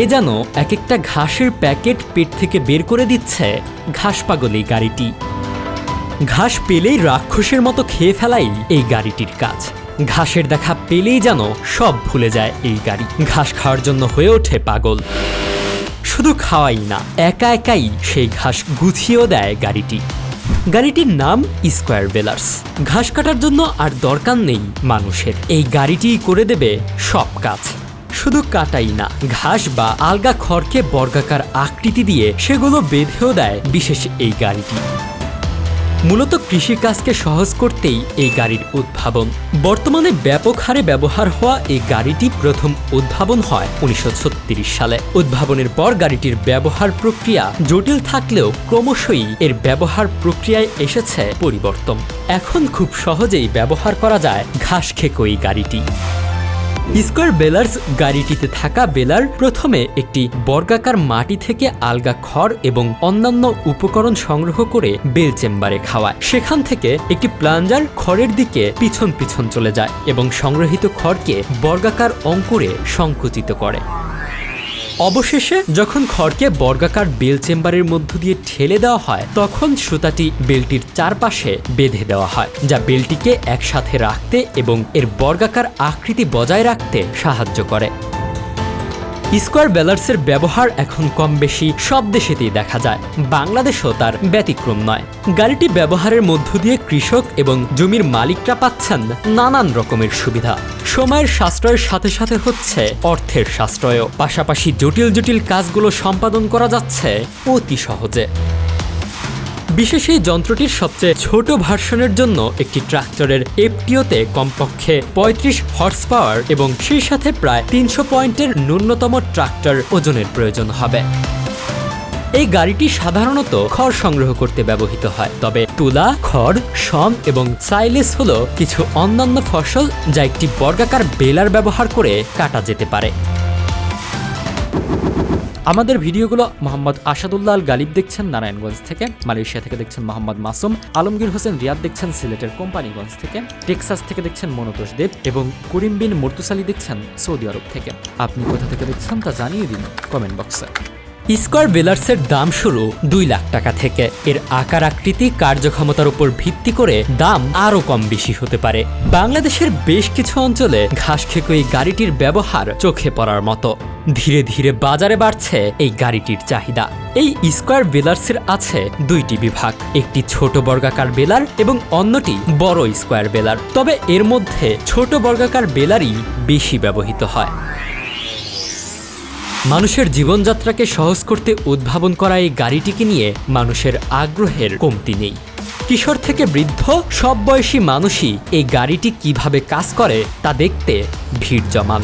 এ যেন এক একটা ঘাসের প্যাকেট পেট থেকে বের করে দিচ্ছে ঘাস পাগল এই গাড়িটি। ঘাস পেলেই রাক্ষসের মতো খেয়ে ফেলাই এই গাড়িটির কাজ। ঘাসের দেখা পেলেই যেন সব ভুলে যায় এই গাড়ি। ঘাস খাওয়ার জন্য হয়ে ওঠে পাগল। শুধু খাওয়াই না, একা একাই সেই ঘাস গুছিয়েও দেয় গাড়িটি। গাড়িটির নাম স্কোয়ার বেলার্স। ঘাস কাটার জন্য আর দরকার নেই মানুষের। এই গাড়িটিই করে দেবে সব কাজ। শুধু কাটাই না, ঘাস বা আলগা খড়কে বর্গাকার আকৃতি দিয়ে সেগুলো বেঁধেও দেয় বিশেষ এই গাড়িটি। মূলত কৃষিকাজকে সহজ করতেই এই গাড়ির উদ্ভাবন। বর্তমানে ব্যাপক হারে ব্যবহার হওয়া এই গাড়িটি প্রথম উদ্ভাবন হয় উনিশশো ছত্রিশ সালে। উদ্ভাবনের পর গাড়িটির ব্যবহার প্রক্রিয়া জটিল থাকলেও ক্রমশই এর ব্যবহার প্রক্রিয়ায় এসেছে পরিবর্তন। এখন খুব সহজেই ব্যবহার করা যায় ঘাস খেকো এই গাড়িটি। স্কোয়ার বেলার্স গাড়িটিতে থাকা বেলার প্রথমে একটি বর্গাকার মাটি থেকে আলগা খড় এবং অন্যান্য উপকরণ সংগ্রহ করে বেল চেম্বারে খাওয়ায়। সেখান থেকে একটি প্লাঞ্জার খড়ের দিকে পিছন পিছন চলে যায় এবং সংগ্রহিত খড়কে বর্গাকার অঙ্কুরে সংকুচিত করে। অবশেষে যখন খড়কে বর্গাকার বেল চেম্বারের মধ্য দিয়ে ঠেলে দেওয়া হয়, তখন সুতাটি বেলটির চারপাশে বেঁধে দেওয়া হয়, যা বেলটিকে একসাথে রাখতে এবং এর বর্গাকার আকৃতি বজায় রাখতে সাহায্য করে। স্কোয়ার বেলার্সের ব্যবহার এখন কম বেশি সব দেশেতেই দেখা যায়। বাংলাদেশও তার ব্যতিক্রম নয়। গাড়িটি ব্যবহারের মধ্য দিয়ে কৃষক এবং জমির মালিকরা পাচ্ছেন নানান রকমের সুবিধা। সময়ের সাশ্রয়ের সাথে সাথে হচ্ছে অর্থের সাশ্রয়ও। পাশাপাশি জটিল জটিল কাজগুলো সম্পাদন করা যাচ্ছে অতি সহজে। বিশেষ এই যন্ত্রটির সবচেয়ে ছোট ভার্সনের জন্য একটি ট্রাক্টরের এফটিওতে কমপক্ষে পঁয়ত্রিশ হর্স পাওয়ার এবং সেই সাথে প্রায় তিনশো পয়েন্টের ন্যূনতম ট্রাক্টর ওজনের প্রয়োজন হবে। এই গাড়িটি সাধারণত খড় সংগ্রহ করতে ব্যবহৃত হয়, তবে তুলা, খড় শম এবং সাইলেস হলো কিছু অন্যান্য ফসল যা একটি বর্গাকার বেলার ব্যবহার করে কাটা যেতে পারে। আমাদের ভিডিওগুলো মোহাম্মদ আসাদুল্লাহ আল গালিব দেখছেন, নারায়ণগঞ্জ থেকে। মালয়েশিয়া থেকে দেখছেন মোহাম্মদ মাসুম। আলমগীর হোসেন রিয়াদ দেখছেন, সিলেটের কোম্পানিগঞ্জ থেকে। টেক্সাস থেকে দেখছেন মনোতোষ দেব এবং করিম বিন মুর্তুসালি দেখছেন সৌদি আরব থেকে। আপনি কোথা থেকে দেখছেন তা জানিয়ে দিন কমেন্ট বক্সে। স্কোয়ার বেলার্সের দাম শুরু দুই লাখ টাকা থেকে। এর আকার আকৃতি, কার্যক্ষমতার উপর ভিত্তি করে দাম আরও কম বেশি হতে পারে। বাংলাদেশের বেশ কিছু অঞ্চলে ঘাস খেকো এই গাড়িটির ব্যবহার চোখে পড়ার মতো। ধীরে ধীরে বাজারে বাড়ছে এই গাড়িটির চাহিদা। এই স্কোয়ার বেলার্সের আছে দুইটি বিভাগ, একটি ছোট বর্গাকার বেলার এবং অন্যটি বড় স্কোয়ার বেলার। তবে এর মধ্যে ছোট বর্গাকার বেলারই বেশি ব্যবহৃত হয়। মানুষের জীবনযাত্রাকে সহজ করতে উদ্ভাবন করা এই গাড়িটিকে নিয়ে মানুষের আগ্রহের কমতি নেই। কিশোর থেকে বৃদ্ধ সব বয়সী মানুষই এই গাড়িটি কীভাবে কাজ করে তা দেখতে ভিড় জমান।